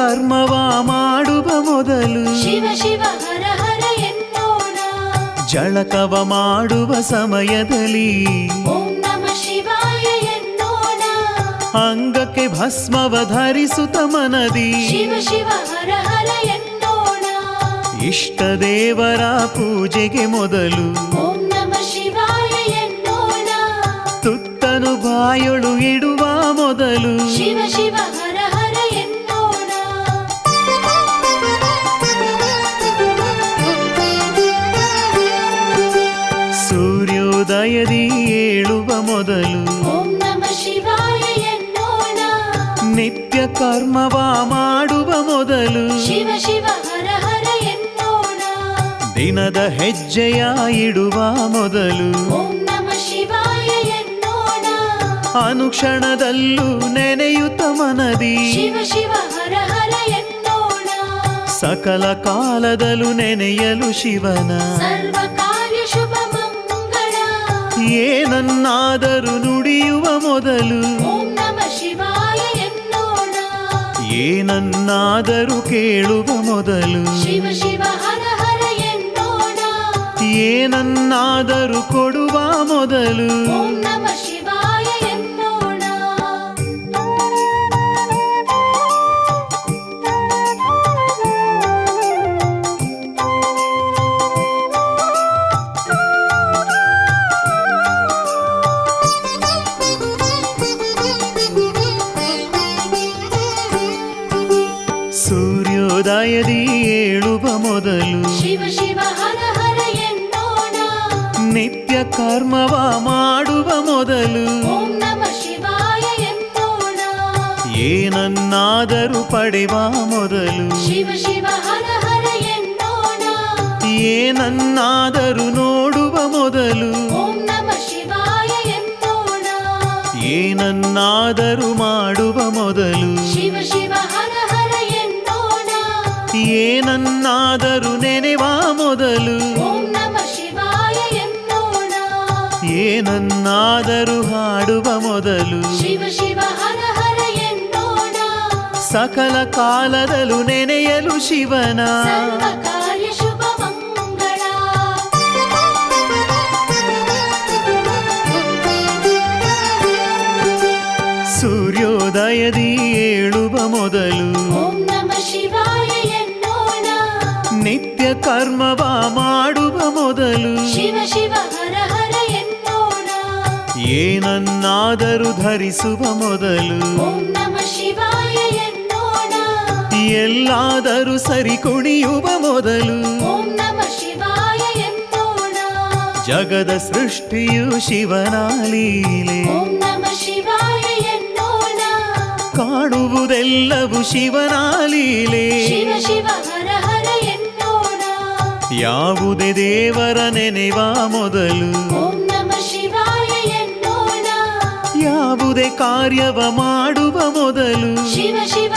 ಕರ್ಮವ ಮಾಡುವ ಮೊದಲು ಶಿವ ಶಿವ ಹರ ಹರ ಎನ್ನೋಣ. ಜಳಕವ ಮಾಡುವ ಸಮಯದಲ್ಲಿ ಓಂ ನಮ ಶಿವಾಯ ಎನ್ನೋಣ. ಅಂಗಕ್ಕೆ ಭಸ್ಮವ ಧರಿಸುತ್ತ ಮನದಿ ಶಿವ ಶಿವ ಹರ ಹರ ಎನ್ನೋಣ. ಇಷ್ಟ ದೇವರ ಪೂಜೆಗೆ ಮೊದಲು ಓಂ ನಮ ಶಿವಾಯ ಎನ್ನೋಣ. ತುತ್ತನು ಬಾಯೊಳು ಇಡುವ ಮೊದಲು ಶಿವ ಶಿವ ಸೂರ್ಯೋದಯದಿ ಏಳುವ ಮೊದಲು ನಿತ್ಯ ಕರ್ಮವ ಮಾಡುವ ಮೊದಲು ದಿನದ ಹೆಜ್ಜೆಯ ಇಡುವ ಮೊದಲು ಅನುಕ್ಷಣದಲ್ಲೂ ನೆನೆಯುತ್ತ ಮನದಿ ಸಕಲ ಕಾಲದಲ್ಲೂ ನೆನೆಯಲು ಶಿವನ ಸರ್ವ ಕಾರ್ಯ ಶುಭ ಏನನ್ನಾದರೂ ನುಡಿಯುವ ಮೊದಲು. ಏನನ್ನಾದರೂ ಕೇಳುವ ಮೊದಲು. ಏನನ್ನಾದರೂ ಕೊಡುವ ಮೊದಲು. ಸೂರ್ಯೋದಯದಿ ಏಳುವ ಮೊದಲು ನಿತ್ಯ ಕರ್ಮವ ಮಾಡುವ ಮೊದಲು ಏನನ್ನಾದರೂ ಪಡೆವ ಮೊದಲು ಏನನ್ನಾದರೂ ನೋಡುವ ಮೊದಲು ಓಂ ನಮ ಶಿವಾಯ ಎನ್ನೋಣ ಏನನ್ನಾದರೂ ಹಾಡುವ ಮೊದಲು ಶಿವ ಶಿವ ಹರ ಹರ ಎನ್ನೋಣ ಸಕಲ ಕಾಲದಲ್ಲೂ ನೆನೆಯಲು ಶಿವನ ಸರ್ವ ಕಾರ್ಯ ಶುಭ ಮಂಗಳ ಸೂರ್ಯೋದಯದಿ ಏಳುವ ಮೊದಲು ಓಂ ನಮ ಶಿವಾಯ ಎನ್ನೋಣ ನಿತ್ಯ ಕರ್ಮವ ಮಾಡುವ ಮೊದಲು ಶಿವ ಶಿವ ಹರ ಹರ ಎನ್ನೋಣ. ಏನನ್ನಾದರೂ ಧರಿಸುವ ಮೊದಲು ಓಂ ನಮ ಶಿವಾಯ ಎನ್ನೋಣ. ಎಲ್ಲಾದರೂ ಸರಿ ಕುಣಿಯುವ ಮೊದಲು ಓಂ ನಮ ಶಿವಾಯ ಎನ್ನೋಣ. ಜಗದ ಸೃಷ್ಟಿಯು ಶಿವನ ಲೀಲೆ ಓಂ ನಮ ಶಿವಾಯ ಎನ್ನೋಣ. ಕಾಣುವುದೆಲ್ಲವೂ ಶಿವನ ಲೀಲೆ ಶಿವ ಯಾವುದೇ ದೇವರ ನೆನೆವ ಮೊದಲು. ಯಾವುದೇ ಕಾರ್ಯವ ಮಾಡುವ ಮೊದಲು. ಶಿವ ಶಿವ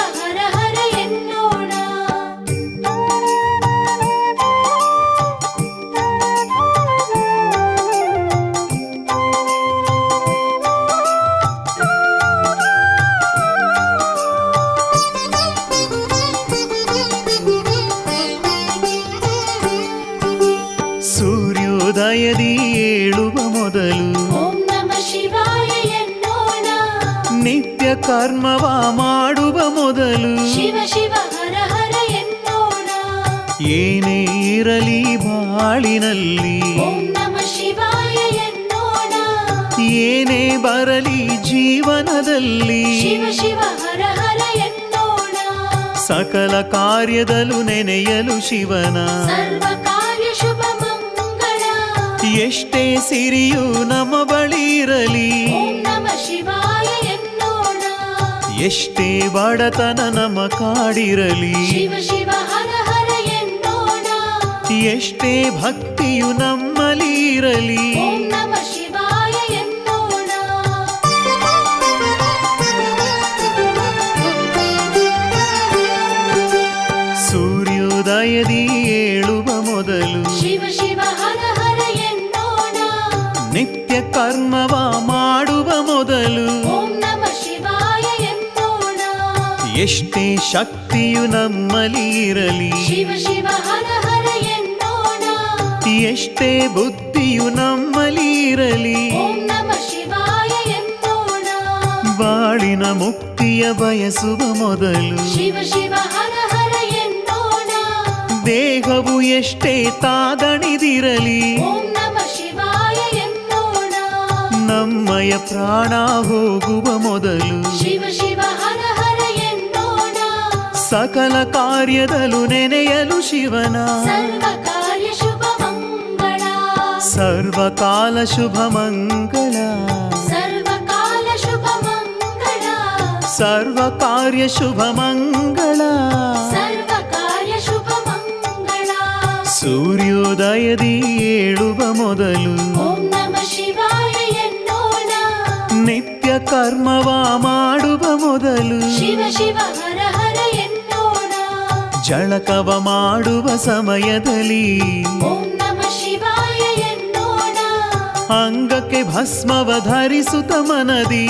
ಸೂರ್ಯೋದಯದಿ ಏಳುವ ಮೊದಲು ನಿತ್ಯ ಕರ್ಮವ ಮಾಡುವ ಮೊದಲು ಏನೇ ಇರಲಿ ಬಾಳಿನಲ್ಲಿ ಏನೇ ಬರಲಿ ಜೀವನದಲ್ಲಿ ಸಕಲ ಕಾರ್ಯದಲ್ಲೂ ನೆನೆಯಲು ಶಿವನ ಸರ್ವ ಕಾರ್ಯ ಶುಭ ಎಷ್ಟೇ ಸಿರಿಯು ನಮ್ಮ ಬಳಿ ಇರಲಿ ನಮ ಶಿವಾಯ ಎಷ್ಟೇ ಬಡತನ ನಮ್ಮ ಕಾಡಿರಲಿ. ಎಷ್ಟೇ ಭಕ್ತಿಯು ನಮ್ಮಲ್ಲಿ ಮೊದಲು. ಎಷ್ಟೇ ಶಕ್ತಿಯು ನಮ್ಮಲ್ಲಿ ಇರಲಿ. ಎಷ್ಟೇ ಬುದ್ಧಿಯು ನಮ್ಮಲ್ಲಿ ಇರಲಿ. ಬಾಳಿನ ಮುಕ್ತಿಯ ಬಯಸುವ ಮೊದಲು. ದೇಹವು ಎಷ್ಟೇ ತಾದಣಿದಿರಲಿ. ಪ್ರಾಣ ಹೋಗುವ ಮೊದಲು ಶಿವ ಶಿವ ಹರ ಹರ ಎನ್ನೋಣ. ಸಕಲ ಕಾರ್ಯದಲು ನೆನೆಯಲು ಶಿವನ ಸರ್ವ ಕಾರ್ಯ ಶುಭ ಮಂಗಳ. ಸರ್ವಕಾಲ ಶುಭ ಮಂಗಳ. ಸರ್ವ ಕಾಲ ಶುಭ ಮಂಗಳ. ಸರ್ವ ಕಾರ್ಯ ಶುಭ ಮಂಗಳ. ಸರ್ವ ಕಾರ್ಯ ಶುಭ ಮಂಗಳ. ಸೂರ್ಯೋದಯದಿ ಏಳುವ ಮೊದಲು ಕರ್ಮವ ಮಾಡುವ ಮೊದಲು ಜಳಕವ ಮಾಡುವ ಸಮಯದಲ್ಲಿ ಅಂಗಕ್ಕೆ ಭಸ್ಮವ ಧರಿಸುತ್ತ ಮನದಿ